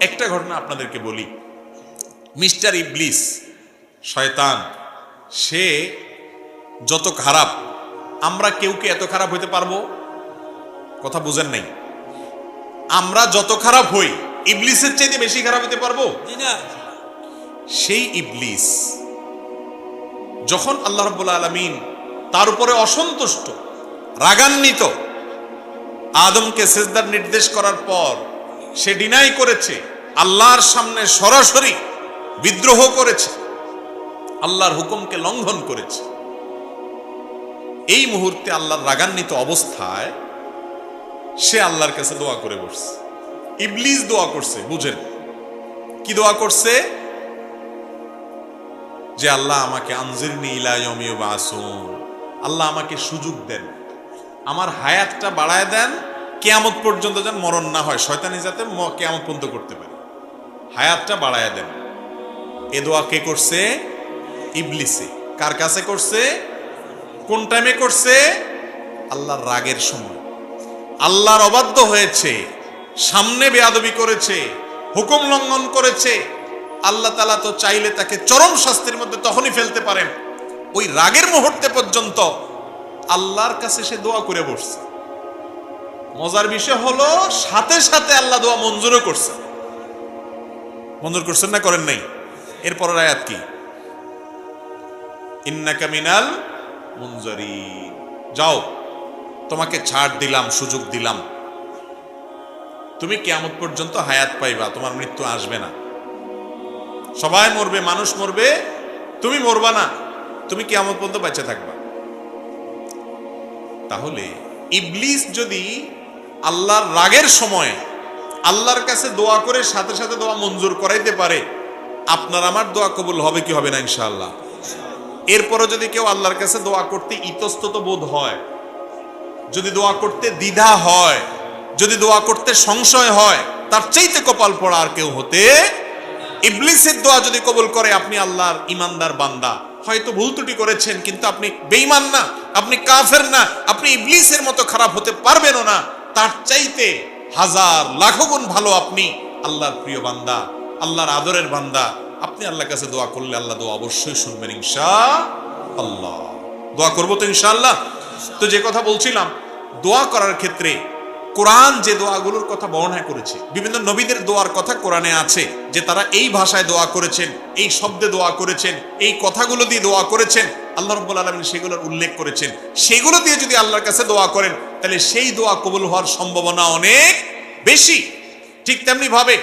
একটা ঘটনা আপনাদেরকে বলি। মিস্টার ইবলিস শয়তান সে যত খারাপ আমরা কেউ কি এত খারাপ হইতে পারব? কথা বুঝেন নাই। আমরা যত খারাপ হই ইবলিসের চাইতে বেশি খারাপ হতে পারব? জি না। সেই ইবলিস যখন আল্লাহ রব্বুল আলমিন তার উপরে অসন্তুষ্ট রাগান্বিত আদমকে সেজদার নির্দেশ করার পর সে ডিনাই করেছে। আল্লাহর সামনে সরাসরি বিদ্রোহ করেছে। আল্লাহর হুকুমকে লঙ্ঘন করেছে। এই মুহূর্তে আল্লাহর রাগান্বিত অবস্থায় সে আল্লাহর কাছে দোয়া করে বসছে। ইবলিস দোয়া করছে, বুঝেন। কি দোয়া করছে? যে আল্লাহ আমাকে আনজিরনি ইলা ইয়াউমি বাসুন আল্লাহ আমাকে সুযোগ দেন। আমার হায়াতটা বাড়ায় দেন। কেয়ামত পর্যন্ত যেন মরণ না হয়, শয়তানি যাতে কেয়ামত পর্যন্ত করতে পারে। হায়াতটা বাড়ায় দেন। এ দোয়া কে করছে? ইবলিসে। কার কাছে করছে? কোন টাইমে করছে? আল্লাহর রাগের সময়। আল্লাহর অবাধ্য হয়েছে, সামনে বেয়াদবি করেছে, হুকুম লঙ্ঘন করেছে। আল্লাহ তালা তো চাইলে তাকে চরম শাস্তির মধ্যে তখনই ফেলতে পারেন। ওই রাগের মুহূর্তে পর্যন্ত আল্লাহর কাছে সে দোয়া করে বসছে। মজার বিষয় হলো, সাথে সাথে আল্লাহ দোয়া মঞ্জুরও করছে মঞ্জুর করছেন না, করেন নাই। এরপরের আয়াত কি? ইন্নাকা মিনাল মুনজারি যাও, তোমাকে ছাড় দিলাম, সুযোগ দিলাম। তুমি কেয়ামত পর্যন্ত হায়াত পাইবা, তোমার মৃত্যু আসবে না। সবাই মরবে, মানুষ মরবে, তুমি মরবা না, তুমি কেয়ামত পর্যন্ত বেঁচে থাকবা। তাহলে ইবলিস যদি আল্লাহর রাগের সময় আল্লাহর কাছে দোয়া করে সাথে সাথে দোয়া মঞ্জুর করাইতে পারে, আপনার আমার দোয়া কবুল হবে কি হবে না ইনশাআল্লাহ? এরপরও যদি কেউ আল্লাহর কাছে দোয়া করতে ইতস্তত বোধ হয়, যদি দোয়া করতে দ্বিধা হয়, যদি দোয়া করতে সংশয় হয়, তার চাইতে কপাল পড়া আর কেউ হতে ইবলিসের দোয়া যদি কবুল করে, আপনি আল্লাহর ইমানদার বান্দা। হয়তো ভুল ত্রুটি করেছেন, কিন্তু আপনি বেঈমান না, আপনি কাফের না, আপনি ইবলিসের মতো খারাপ হতে পারবেনও না। তার চাইতে হাজার, লাখো গুণ ভালো আপনি আল্লাহর প্রিয় বান্দা, আল্লাহর আদরের বান্দা। আপনি আল্লাহর কাছে দোয়া করলে আল্লাহ দোয়া অবশ্যই শুনবেন ইনশা আল্লাহ দোয়া করব তো ইনশাআল্লাহ? তো যে কথা বলছিলাম, দোয়া করার ক্ষেত্রে কোরআন যে দোয়াগুলোর কথা বর্ণনা করেছে, বিভিন্ন নবীদের দোয়ার কথা কোরআনে আছে, যে তারা এই ভাষায় দোয়া করেছেন, এই শব্দে দোয়া করেছেন, এই কথাগুলো দিয়ে দোয়া করেছেন, আল্লাহ রব্বুল আলমিন সেগুলোর উল্লেখ করেছেন। সেগুলো দিয়ে যদি আল্লাহর কাছে দোয়া করেন তাহলে সেই দোয়া কবুল হওয়ার সম্ভাবনা অনেক বেশি। ঠিক তেমনি ভাবে